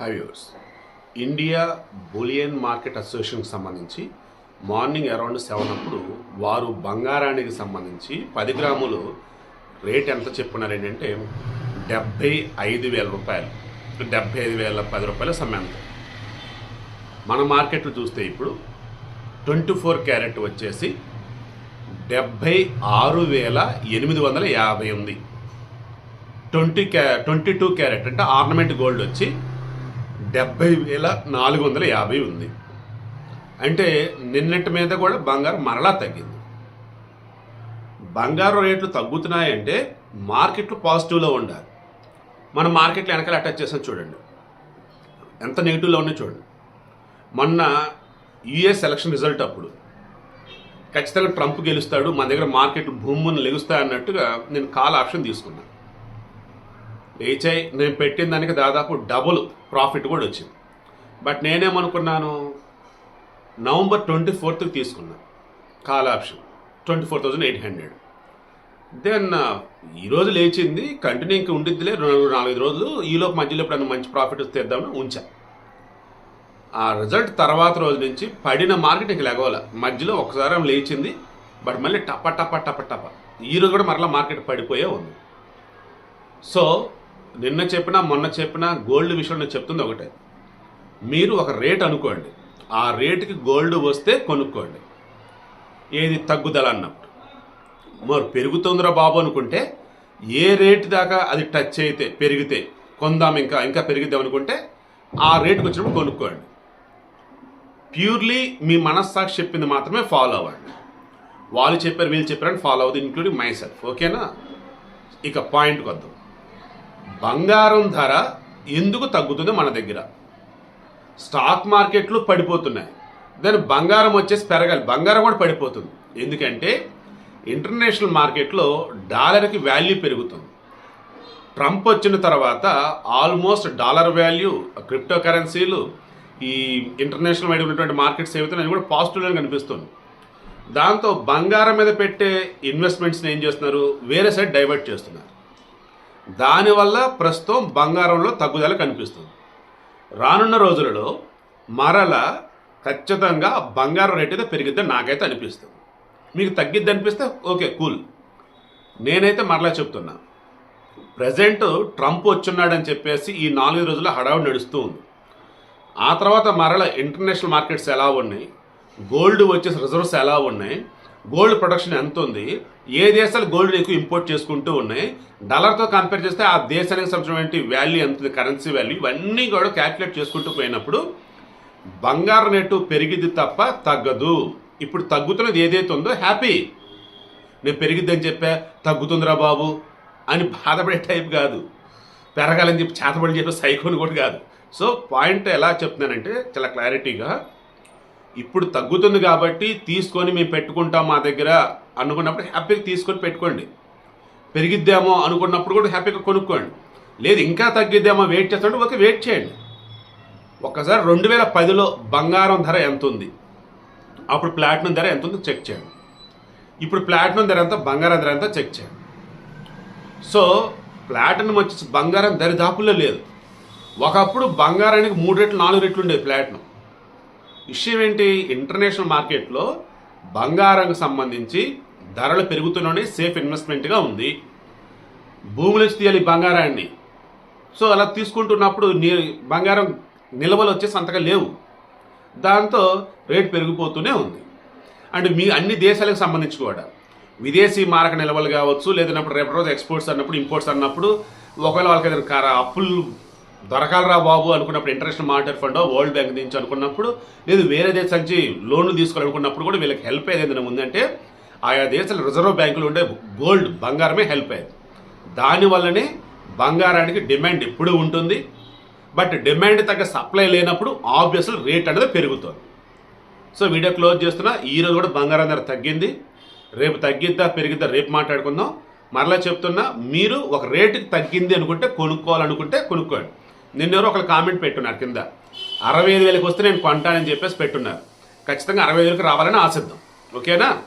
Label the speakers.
Speaker 1: High India bullion market అసోసియేషన్కి సంబంధించి morning around seven అప్పుడు వారు బంగారానికి సంబంధించి పది గ్రాములు రేట్ ఎంత చెప్పున్నారు ఏంటంటే డెబ్బై ఐదు వేల రూపాయలు. డెబ్బై ఐదు వేల పది రూపాయల సమయంత మన మార్కెట్లో చూస్తే ఇప్పుడు ట్వంటీ ఫోర్ క్యారెట్ వచ్చేసి డెబ్బై ఆరు వేల ఎనిమిది వందల యాభై ఉంది. ట్వంటీ క్యా ట్వంటీ టూ క్యారెట్ అంటే ఆర్నమెంట్ గోల్డ్ వచ్చి డెబ్బై వేల నాలుగు వందల యాభై ఉంది. అంటే నిన్నటి మీద కూడా బంగారం మరలా తగ్గింది. బంగారం రేట్లు తగ్గుతున్నాయంటే మార్కెట్లు పాజిటివ్లో ఉండాలి. మన మార్కెట్లో వెనకాల అటాచ్ చేసాం చూడండి. ఎంత నెగిటివ్లో ఉన్నాయో చూడండి. మొన్న యుఎస్ ఎలక్షన్ రిజల్ట్ అప్పుడు ఖచ్చితంగా ట్రంప్ గెలుస్తాడు మన దగ్గర మార్కెట్ భూములను లెగుస్తాయి అన్నట్టుగా నేను కాల్ ఆప్షన్ తీసుకున్నాను లేచాయి నేను పెట్టిన దానికి దాదాపు డబుల్ ప్రాఫిట్ కూడా వచ్చింది. బట్ నేనేమనుకున్నాను నవంబర్ ట్వంటీ ఫోర్త్కి తీసుకున్నాను call option twenty four thousand eight hundred. Then ఈరోజు లేచింది కంటిన్యూ ఇంకా ఉండిద్దిలే రెండు నాలుగైదు రోజులు ఈలోపు మధ్యలో ఎప్పుడైనా మంచి ప్రాఫిట్ తెద్దామని ఉంచా. ఆ రిజల్ట్ తర్వాత రోజు నుంచి పడిన మార్కెట్ ఇంక లెగవల మధ్యలో ఒకసారి లేచింది బట్ మళ్ళీ టప టప టప టప. ఈరోజు కూడా మరలా మార్కెట్ పడిపోయే ఉంది. సో నిన్న చెప్పినా మొన్న చెప్పినా గోల్డ్ విషయంలో చెప్తుంది ఒకటే. మీరు ఒక రేట్ అనుకోండి. ఆ రేటుకి గోల్డ్ వస్తే కొనుక్కోండి. ఏది తగ్గుదల అన్నప్పుడు. మరి పెరుగుతుందిరా బాబు అనుకుంటే ఏ రేటు దాకా అది టచ్ అయితే పెరిగితే కొందాం ఇంకా ఇంకా పెరిగిద్దాం అనుకుంటే ఆ రేటుకి వచ్చినప్పుడు కొనుక్కోండి. ప్యూర్లీ మీ మనస్సాక్షి చెప్పింది మాత్రమే ఫాలో అవ్వండి. వాళ్ళు చెప్పారు వీళ్ళు చెప్పారని ఫాలో అవ్వదు ఇంక్లూడింగ్ మై సెల్ఫ్ ఓకేనా? ఇక పాయింట్కి వద్దాం బంగారం ధర ఎందుకు తగ్గుతుంది మన దగ్గర? స్టాక్ మార్కెట్లు పడిపోతున్నాయి. దాని బంగారం వచ్చేసి పెరగాలి. బంగారం కూడా పడిపోతుంది. ఎందుకంటే ఇంటర్నేషనల్ మార్కెట్లో డాలర్కి వాల్యూ పెరుగుతుంది. ట్రంప్ వచ్చిన తర్వాత ఆల్మోస్ట్ డాలర్ వాల్యూ క్రిప్టో కరెన్సీలు ఈ ఇంటర్నేషనల్ వైడ్ ఉన్నటువంటి మార్కెట్స్ ఏవైతే అది కూడా పాజిటివ్గా కనిపిస్తుంది. దాంతో బంగారం మీద పెట్టే ఇన్వెస్ట్మెంట్స్ని ఏం చేస్తున్నారు? వేరే సైడ్ డైవర్ట్ చేస్తున్నారు. దానివల్ల ప్రస్తుతం బంగారంలో తగ్గుదల కనిపిస్తుంది. రానున్న రోజులలో మరల ఖచ్చితంగా బంగారం రేట్ అయితే పెరిగిద్దని నాకైతే అనిపిస్తుంది. మీకు తగ్గిద్ది అనిపిస్తే ఓకే కూల్. నేనైతే మరలా చెప్తున్నా. ప్రజెంట్ ట్రంప్ వచ్చున్నాడని చెప్పేసి ఈ నాలుగు రోజుల హడావుడి నడుస్తూ ఉంది. ఆ తర్వాత మరల ఇంటర్నేషనల్ మార్కెట్స్ ఎలా ఉన్నాయి? గోల్డ్ వచ్చేసి రిజర్వ్స్ ఎలా ఉన్నాయి? గోల్డ్ ప్రొడక్షన్ ఎంత ఉంది? ఏ దేశాలు గోల్డ్ ఎక్కువ ఇంపోర్ట్ చేసుకుంటూ ఉన్నాయి డాలర్తో కంపేర్ చేస్తే ఆ దేశానికి సంబంధించిన వాల్యూ ఎంత కరెన్సీ వాల్యూ ఇవన్నీ కూడా క్యాల్కులేట్ చేసుకుంటూ పోయినప్పుడు బంగారం రేటు పెరిగిద్ది తప్ప తగ్గదు. ఇప్పుడు తగ్గుతున్నది ఏదైతే ఉందో హ్యాపీ నేను పెరిగిద్దని చెప్పా తగ్గుతుందిరా బాబు అని బాధపడే టైప్ కాదు. పెరగాలని చెప్పి చేతబడి చెప్పి సైకోని కూడా కాదు. సో పాయింట్ ఎలా చెప్తున్నానంటే చాలా క్లారిటీగా ఇప్పుడు తగ్గుతుంది కాబట్టి తీసుకొని మేము పెట్టుకుంటాం మా దగ్గర. అనుకున్నప్పుడు హ్యాపీగా తీసుకొని పెట్టుకోండి. పెరిగిద్దామో అనుకున్నప్పుడు కూడా హ్యాపీగా కొనుక్కోండి. లేదు ఇంకా తగ్గిద్దామో వెయిట్ చేస్తుంటే ఓకే వెయిట్ చేయండి. ఒక్కసారి రెండు వేల పదిలో బంగారం ధర ఎంత ఉంది అప్పుడు ప్లాటినం ధర ఎంత ఉందో చెక్ చేయండి. ఇప్పుడు ప్లాటినం ధర ఎంత? బంగారం ధర ఎంత? చెక్ చేయండి. సో ప్లాటినం వచ్చేసి బంగారం దరిదాపుల్లో లేదు. ఒకప్పుడు బంగారానికి మూడు రెట్లు నాలుగు రెట్లు ఉండేది ప్లాటినం విషయం ఏంటి? ఇంటర్నేషనల్ మార్కెట్లో బంగారంకి సంబంధించి ధరలు పెరుగుతున్నాయి సేఫ్ ఇన్వెస్ట్మెంట్గా ఉంది. భూములు తీయాలి బంగారాన్ని. సో అలా తీసుకుంటున్నప్పుడు బంగారం నిల్వలు వచ్చేసి అంతగా లేవు. దాంతో రేటు పెరిగిపోతూనే ఉంది. అండ్ మీ అన్ని దేశాలకు సంబంధించి కూడా. విదేశీ మారక నిల్వలు కావచ్చు లేదన్నప్పుడు రేపటి రోజు ఎక్స్పోర్ట్స్ అన్నప్పుడు ఇంపోర్ట్స్ అన్నప్పుడు ఒకవేళ వాళ్ళకి ఏదైనా కార అప్పులు దొరకాలరా బాబు అనుకున్నప్పుడు international monetary fund world bank నుంచి అనుకున్నప్పుడు లేదు వేరే దేశం నుంచి లోన్లు తీసుకోవాలనుకున్నప్పుడు కూడా వీళ్ళకి హెల్ప్ ఏదైనా ఉందంటే ఆయా దేశాల రిజర్వ్ బ్యాంకులు ఉండే గోల్డ్ బంగారమే హెల్ప్ అయ్యేది. దానివల్లనే బంగారానికి డిమాండ్ ఇప్పుడు ఉంటుంది. బట్ డిమాండ్ తగ్గ సప్లై లేనప్పుడు ఆబ్వియస్లీ రేట్ అనేది పెరుగుతుంది. సో వీడియో క్లోజ్ చేస్తున్నా. ఈరోజు కూడా బంగారం ధర తగ్గింది. రేపు తగ్గిద్దా పెరిగిద్దా రేపు మాట్లాడుకుందాం. మరలా చెప్తున్నా మీరు ఒక రేటుకి తగ్గింది అనుకుంటే కొనుక్కోవాలనుకుంటే కొనుక్కోండి. నిన్నెవరో ఒకరు కామెంట్ పెట్టున్నారు కింద. అరవై ఐదు వేలకు వస్తే నేను కొంటానని చెప్పేసి పెట్టున్నారు. ఖచ్చితంగా అరవై వేలకు రావాలని ఆశిద్దాం. ఓకేనా?